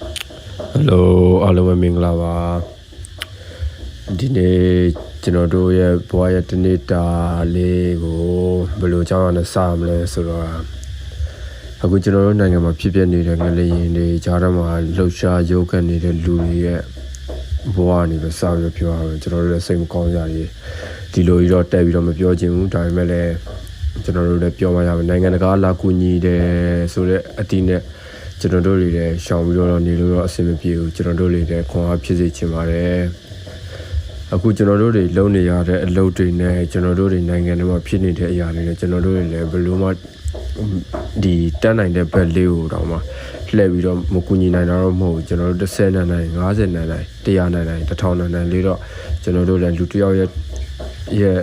ဟယ်လိုအားလုံးပဲမင်္ဂလာပါဒီနေ့ကျွန်တော်တို့ရဲ့ဘဝရဲ့တနေ့တာလေးကိုဘယ်လိုကြောင်းရနဲ့စမလဲဆိုတော့အခုကျွန်တော်တို့နိုင်ငံမှာဖြစ်ပျက်နေတဲ့ငလျင်တွေကြားထဲမှာလှုပ်ရှားရုပ်ခတ်နေတဲ့လူတွေရဲ့ဘဝနေပဲစပြီးတော့ပြောရအောင်ကျွန်တော်တို့လည်းစိတ်မကောင်းကြရည်ဒီလိုကြီးတော့တက်ပြီးတော့မပြောချင်ဘူးဒါပေမဲ့လည်းကျွန်တော်တို့လည်းပြောမှရမယ်နိုင်ငံတကာလာကူညီတယ်ဆိုတော့အတီးနဲ့ ကျွန်တော်တို့တွေလည်းရှောင်ပြီးတော့နေလို့တော့အဆင်မပြေဘူးကျွန်တော်တို့တွေလည်းခွန်အားဖြစ်စေချင်ပါတယ်အခုကျွန်တော်တို့တွေလုံနေရတဲ့အလုပ်တွေနဲ့ကျွန်တော်တို့တွေနိုင်ငံထဲမှာဖြစ်နေတဲ့အရာတွေနဲ့ကျွန်တော်တို့တွေလည်းဘယ်လိုမှဒီတက်နိုင်တဲ့ဘက်လေးကိုတော့မှလှည့်ပြီးတော့မကူညီနိုင်တာတော့မဟုတ်ဘူးကျွန်တော်တို့30နိုင်နိုင်50နိုင်နိုင်100နိုင်နိုင်1000နိုင်နိုင်လေးတော့ကျွန်တော်တို့လည်းလူတစ်ယောက်ရဲ့ရဲ့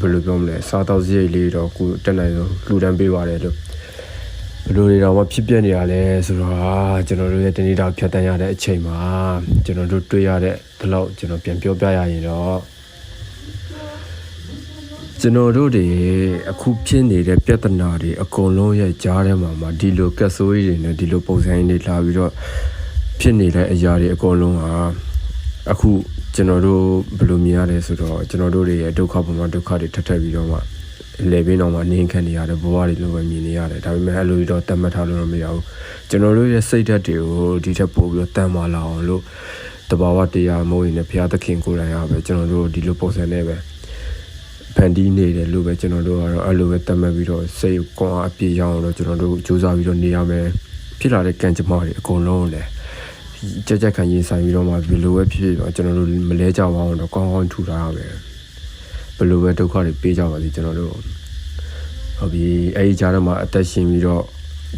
ဘယ်လိုပြောမလဲစားတော့စရိတ်လေးတော့ကိုတက်နိုင်ဆုံးလှူဒန်းပေးပါတယ်လို့ ဘယ်လိုတွေတော့မဖြစ်ပြနေရလဲဆိုတော့ကျွန်တော်တို့ရဲ့တနေ့တော့ဖြတ်တန်းရတဲ့အချိန်မှာကျွန်တော်တို့တွေ့ရတဲ့ဒီလောက်ကျွန်တော်ပြန်ပြောပြရရင်တော့ကျွန်တော်တို့တွေအခုဖြစ်နေတဲ့ပြဿနာတွေအကုန်လုံးရဲ့ကြားထဲမှာမှာဒီလိုကက်ဆိုးကြီးတွေနဲ့ဒီလိုပုံစံတွေလာပြီးတော့ဖြစ်နေတဲ့အရာတွေအကုန်လုံးဟာအခုကျွန်တော်တို့ဘယ်လိုမြင်ရလဲဆိုတော့ကျွန်တော်တို့တွေရဲ့ဒုက္ခပုံမှာဒုက္ခတွေထပ်ထပ်ပြီးတော့မှ လေဘင်းတော်မှာနေခံနေရတဲ့ဘဝတွေလိုပဲမြင်နေရတယ်ဒါပေမဲ့အဲ့လိုတော့တတ်မှတ်ထားလို့တော့မရဘူးကျွန်တော်တို့ရဲ့စိတ်ဓာတ်တွေကိုဒီထက်ပိုပြီးတော့တန်မာလာအောင်လို့တဘာဝတရားမိုးရင်လည်းဘုရားသခင်ကိုယ်တိုင်ရပဲကျွန်တော်တို့ဒီလိုပုံစံနဲ့ပဲဖန်တီးနေတယ်လို့ပဲကျွန်တော်တို့ကတော့အဲ့လိုပဲတတ်မှတ်ပြီးတော့စိတ်ကွန်အားအပြည့်ရအောင်လို့ကျွန်တော်တို့စူးစမ်းပြီးတော့နေရမယ်ဖြစ်လာတဲ့ကံကြမ္မာတွေအကုန်လုံးလည်းကြက်ကြက်ခံရေးဆိုင်ပြီးတော့မှဘယ်လိုပဲဖြစ်ဖြစ်တော့ကျွန်တော်တို့မလဲကြပါအောင်တော့ကောင်းကောင်းထူထားရမယ် ဘယ်လိုပဲဒုက္ခတွေပေးကြပါစေကျွန်တော်တို့ဟုတ်ပြီအဲဒီကြားထဲမှာအသက်ရှင်ပြီးတော့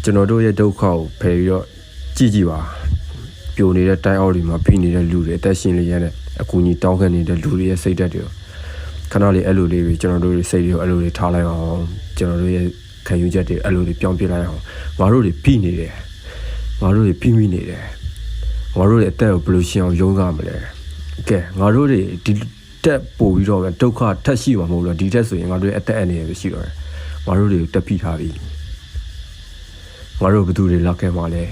ကျွန်တော်တို့ရဲ့ဒုက္ခကိုဖယ်ပြီးတော့ကြည့်ကြည့်ပါပြိုနေတဲ့တိုင်းအောက်တွေမှာဖိနေတဲ့လူတွေအသက်ရှင်နေရတဲ့အကူကြီးတောင်းခံနေတဲ့လူတွေရဲ့စိတ်ဓာတ်တွေကိုခဏလေးအဲ့လိုလေးတွေကျွန်တော်တို့တွေစိတ်တွေကိုအဲ့လိုလေးထားလိုက်အောင်ကျွန်တော်တို့ရဲ့ခံယူချက်တွေအဲ့လိုလေးပြောင်းပြလိုက်အောင်ငါတို့တွေဖိနေတယ်ငါတို့တွေဖိမိနေတယ်ငါတို့တွေအသက်ကိုဘယ်လိုရှင်အောင်ယုံကြမလဲကဲငါတို့တွေဒီ တက်ပို့ပြီးတော့ဒုက္ခထက်ရှိမှာမဟုတ်လို့ဒီတက်ဆိုရင်ငါတို့ရဲ့အသက်အနေရပဲရှိတော့တယ်ငါတို့တွေကိုတက်ဖိထားပြီငါတို့ဘယ်သူတွေလောက်ခဲ့မှာလဲ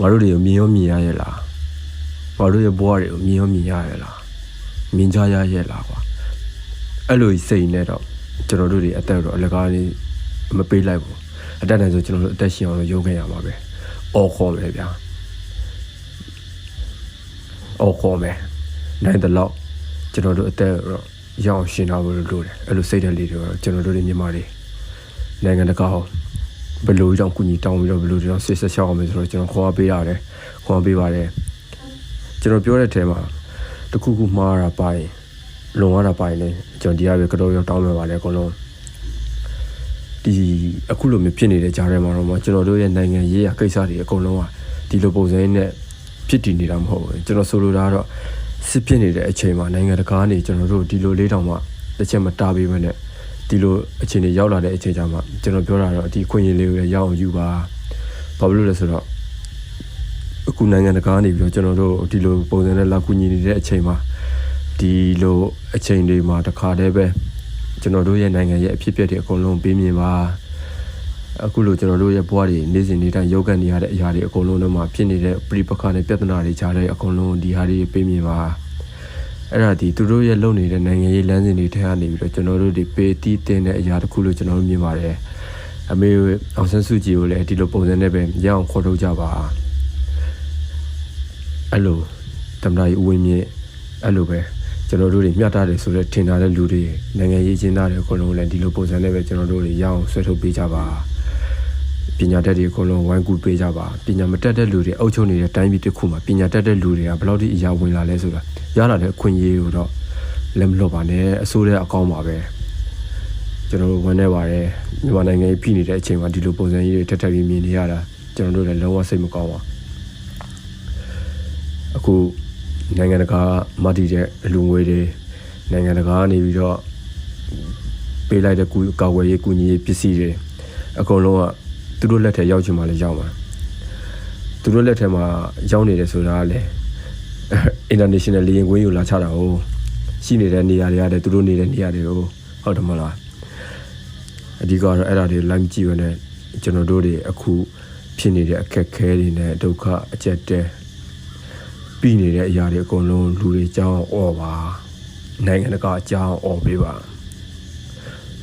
ငါတို့တွေကိုမြင်ရောမြင်ရရဲ့လားငါတို့ရဲ့ဘဝတွေကိုမြင်ရောမြင်ရရဲ့လားမြင်ကြရရဲ့လားကွာအဲ့လိုစိတ်နဲ့တော့ကျွန်တော်တို့တွေအသက်တော့အလကားလေးမပေးလိုက်ဘူးအတက်တိုင်းဆိုကျွန်တော်တို့အသက်ရှင်အောင်လို့ရုံးခဲ့ရမှာပဲအော်ခေါ်မယ်ဗျာအော်ခေါ်မယ်နိုင်တဲ့လောက် ကျွန်တော်တို့အသက်တော့ရအောင်ရှင်းထားဖို့လိုတယ်အဲ့လိုစိတ်ဓာတ်လေးတွေတော့ကျွန်တော်တို့တွေမြန်မာတွေနိုင်ငံတကာဟောဘယ်လိုကြောင့်ကုညီတောင်းပြီးတော့ဘယ်လိုကြောင့်စစ်ဆက်ရှောက်အောင်လဲဆိုတော့ကျွန်တော်ခေါ်ပေးရတယ်ခေါ်ပေးပါတယ်ကျွန်တော်ပြောတဲ့အထဲမှာတခုခုမှားတာပါရင်လုံရတာပါရင်လည်းကျွန်တော်ဒီကပဲကတော့ရောက်တောင်းမယ်ပါလေအကုန်လုံးဒီအခုလိုမျိုးဖြစ်နေတဲ့ကြားထဲမှာတော့ကျွန်တော်တို့ရဲ့နိုင်ငံရေးရာကိစ္စတွေအကုန်လုံးကဒီလိုပုံစံနဲ့ဖြစ်တည်နေတာမဟုတ်ဘူးကျွန်တော်ဆိုလိုတာကတော့ စစ်ဖြစ်နေတဲ့အချိန်မှာနိုင်ငံတကာကနေကျွန်တော်တို့ဒီလိုလေးတောင်မှတစ်ချက်မတားပေးမနဲ့ဒီလိုအခြေအနေရောက်လာတဲ့အချိန်ကျမှကျွန်တော်ပြောတာတော့ဒီခွင့်ရလေးကိုလည်းရအောင်ယူပါဘာဖြစ်လို့လဲဆိုတော့အခုနိုင်ငံတကာကနေပြီးတော့ကျွန်တော်တို့ဒီလိုပုံစံနဲ့လာကူညီနေတဲ့အချိန်မှာဒီလိုအချိန်တွေမှာတခါတည်းပဲကျွန်တော်တို့ရဲ့နိုင်ငံရဲ့အဖြစ်အပျက်တွေအကုန်လုံးပေးမြင်ပါ အခုလိုကျွန်တော်တို့ရဲ့ဘဝတွေနေ့စဉ်နေ့တိုင်းယောဂန်နေရတဲ့အရာတွေအကုန်လုံးတော့မှဖြစ်နေတဲ့ပြိပခါနဲ့ပြဿနာတွေကြားတဲ့အကုန်လုံးဒီဟာတွေပေးမြင်ပါအဲ့ဒါဒီသူတို့ရဲ့လုပ်နေတဲ့နိုင်ငံရေးလမ်းစဉ်တွေထဲကနေပြီးတော့ကျွန်တော်တို့ဒီပေးတီးတင်တဲ့အရာတစ်ခုလို့ကျွန်တော်တို့မြင်ပါတယ်အမေအောင်ဆန်းစုကြည်ကိုလည်းဒီလိုပုံစံနဲ့ပဲရအောင်ခေါ်ထုတ်ကြပါအဲ့လိုတမန်ကြီးဦးဝင်းမြင့်အဲ့လိုပဲကျွန်တော်တို့တွေမျှတတယ်ဆိုတော့ထင်ထားတဲ့လူတွေနိုင်ငံရေးကျင်းသားတွေအကုန်လုံးလည်းဒီလိုပုံစံနဲ့ပဲကျွန်တော်တို့တွေရအောင်ဆွဲထုတ်ပေးကြပါပ ညာတတ်တွေအကုန်လုံးဝိုင်းကူပေးကြပါပညာမတတ်တဲ့လူတွေအုပ်ချုပ်နေတဲ့တိုင်းပြည်တစ်ခုမှာပညာတတ်တဲ့လူတွေကဘယ်လောက်ထိအရာဝင်လာလဲဆိုတာရလာတဲ့အခွင့်အရေးကိုတော့လက်မလွတ်ပါနဲ့အစိုးရအကောင်းပါပဲကျွန်တော်တို့ဝန်နေပါတယ်မြန်မာနိုင်ငံကြီးပြည်နေတဲ့အချိန်မှာဒီလိုပုံစံကြီးတွေထက်ထက်ပြီးမြင်နေရတာကျွန်တော်တို့လည်းလုံးဝစိတ်မကောင်းပါအခုနိုင်ငံတကာမတည်တဲ့အလူငွေတွေနိုင်ငံတကာကနေပြီးတော့ပေးလိုက်တဲ့ကူကာဝယ်ရေးကူညီရေးပစ္စည်းတွေအကုန်လုံးက သူတို့လက်ထဲရောက်ချင်မှလည်းရောက်မှာသူတို့လက်ထဲမှာရောက်နေတယ်ဆိုတာကလည်း international လေရင်ကွင်းကိုလာချတာ哦ရှိနေတဲ့နေရာတွေကလည်းသူတို့နေတဲ့နေရာတွေကိုဟုတ်တယ်မလားအဓိကတော့အဲ့ဒါတွေ line ကြည့်ရတဲ့ကျွန်တော်တို့တွေအခု ဖြစ်နေတဲ့အခက်ခဲတွေနဲ့ဒုက္ခအကျက်တဲပြီးနေတဲ့အရာတွေအကုန်လုံးလူတွေကြောင်းអော်ပါနိုင်ငံတကာအကြောင်းអော်ပေးပါ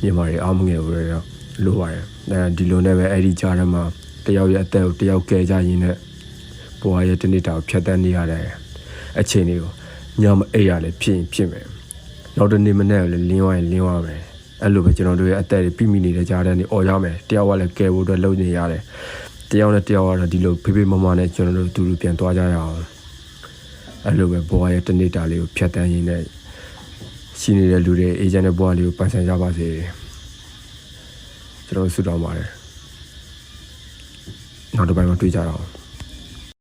မြန်မာတွေအားမငယ်ဘူးလေတော့ လိုပါတယ်အဲဒီလိုနဲ့ပဲအဲ့ဒီကြားထဲမှာတယောက်ရဲ့အသက်ကိုတယောက်ကဲကြရင်းနဲ့ဘဝရဲ့တနေ့တာကိုဖြတ်တန်းနေရတဲ့အချိန်တွေကိုညမအိပ်ရလည်းဖြစ်ရင်ဖြစ်မယ်နောက်တစ်နေ့မနေ့လည်းလင်းသွားရင်လင်းသွားမယ်အဲ့လိုပဲကျွန်တော်တို့ရဲ့အသက်တွေပြိမိနေတဲ့ကြားထဲနေអော်ရမယ်တယောက်ကလည်းကဲဖို့အတွက်လုပ်နေရတယ်တယောက်နဲ့တယောက်ကတော့ဒီလိုဖေးဖေးမမနဲ့ကျွန်တော်တို့တူတူပြန်သွားကြရအောင်အဲ့လိုပဲဘဝရဲ့တနေ့တာလေးကိုဖြတ်တန်းရင်းနဲ့ရှိနေတဲ့လူတွေအေဂျင့်တဲ့ဘဝလေးကိုပိုင်ဆိုင်ကြပါစေ ကျွန်တော်ဆုတောင်းပါတယ်နောက်တစ်ပိုင်းမှာတွေ့ကြတော့